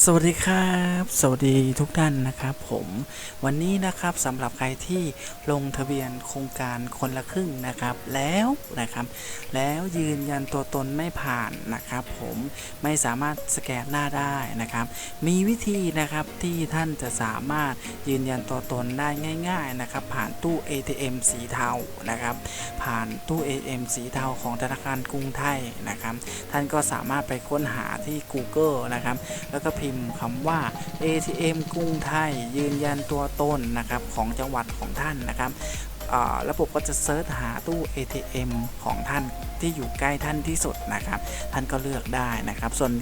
สวัสดีครับ สวัสดีทุกท่านนะครับผมวันนี้นะครับสำหรับใครที่ลงทะเบียนโครงการคนละครึ่งนะครับ แล้วนะครับ แล้วยืนยันตัวตนไม่ผ่านนะครับผมไม่สามารถสแกนหน้าได้นะครับ มีวิธีนะครับที่ท่านจะสามารถยืนยันตัวตนได้ง่าย ๆนะครับ ผ่านตู้ ATM สีเทานะครับ ผ่านตู้ ATM สีเทาของธนาคารกรุงไทยนะครับ ท่านก็สามารถไปค้นหาที่ Google นะครับแล้วก็พิมพ์คำว่า ATM กรุงไทย ยืนยันตัวตนนะครับของจังหวัดของท่านนะครับระบบก็จะเซิร์ชหาตู้ ATM ของท่านที่อยู่ใกล้ท่านที่สุดนะครับ ท่านก็เลือกได้นะครับ ส่วน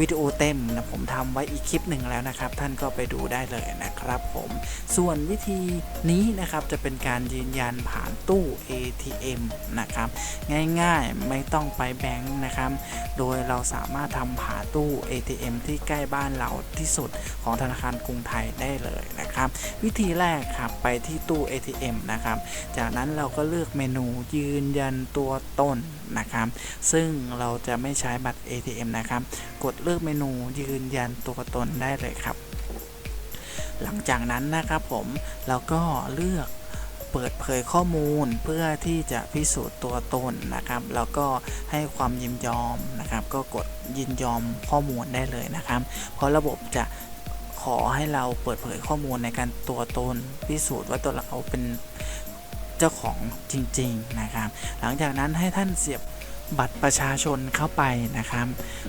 วิดีโอเต็มนะผมทำไว้อีกคลิปหนึ่งแล้วนะครับ ท่านก็ไปดูได้เลยนะครับผมส่วนวิธีนี้นะครับจะเป็นการยืนยันผ่านตู้ ATM นะครับง่ายๆไม่ต้องไปแบงค์นะครับโดยเราสามารถทำผ่านตู้ ATM ที่ใกล้บ้านเราที่สุดของธนาคารกรุงไทยได้เลยนะครับ วิธีแรกครับไปที่ตู้ ATM นะครับ จากนั้นเราก็เลือกเมนูยืนยันตัวตนนะครับ ซึ่งเราจะไม่ใช้บัตร ATM นะครับ กดเลือกเมนูยืนยันตัวตนได้เลยครับ หลังจากนั้นนะครับผมเราก็เลือกเปิดเผยข้อมูลเพื่อที่จะพิสูจน์ตัวตนนะครับ แล้วก็ให้ความยินยอมนะครับ ก็กดยินยอมข้อมูลได้เลยนะครับ เพราะระบบจะขอให้เราเปิดเผยข้อมูลในการตัวตนพิสูจน์ว่าตัวเราเป็นเจ้าของจริง ๆนะครับ หลังจากนั้นให้ท่านเสียบ บัตรประชาชนเข้าไปนะครับ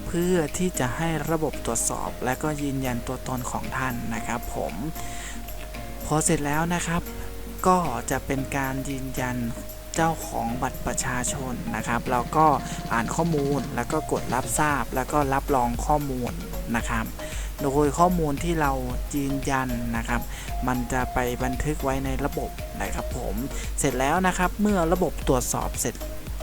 เพื่อที่จะให้ระบบตรวจสอบ และก็ยืนยันตัวตนของท่านนะครับผมพอเสร็จแล้วนะครับ ก็จะเป็นการยืนยันเจ้าของบัตรประชาชนนะครับแล้วก็อ่านข้อมูลแล้วก็กดรับทราบ แล้วก็รับรองข้อมูลนะครับ โดยข้อมูลที่เรายืนยันนะครับ มันจะไปบันทึกไว้ในระบบนะครับผมเสร็จแล้วนะครับเมื่อระบบตรวจสอบเสร็จ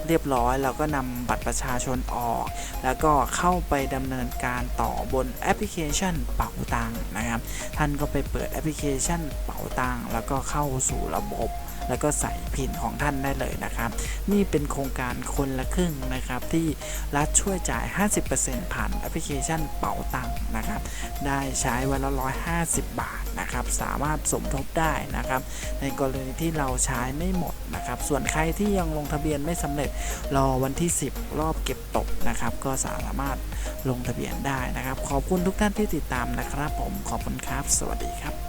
เรียบร้อย เราก็นำบัตรประชาชนออก แล้วก็เข้าไปดำเนินการต่อบนแอปพลิเคชันเป๋าตังนะครับ ท่านก็ไปเปิดแอปพลิเคชันเป๋าตังแล้วก็เข้าสู่ระบบ แล้วก็ใส่พินของท่านได้เลยนะครับ นี่เป็นโครงการคนละครึ่งนะครับ ที่รัฐช่วยจ่าย 50%ผ่านแอปพลิเคชันเป๋าตังค์นะครับ ได้ใช้วันละ 150 บาทนะครับ สามารถสมทบได้นะครับ ในกรณีที่เราใช้ไม่หมดนะครับ ส่วนใครที่ยังลงทะเบียนไม่สำเร็จรอวันที่ 10 รอบเก็บตกนะครับ ก็สามารถลงทะเบียนได้นะครับ ขอบคุณทุกท่านที่ติดตามนะครับ ผมขอบคุณครับ สวัสดีครับ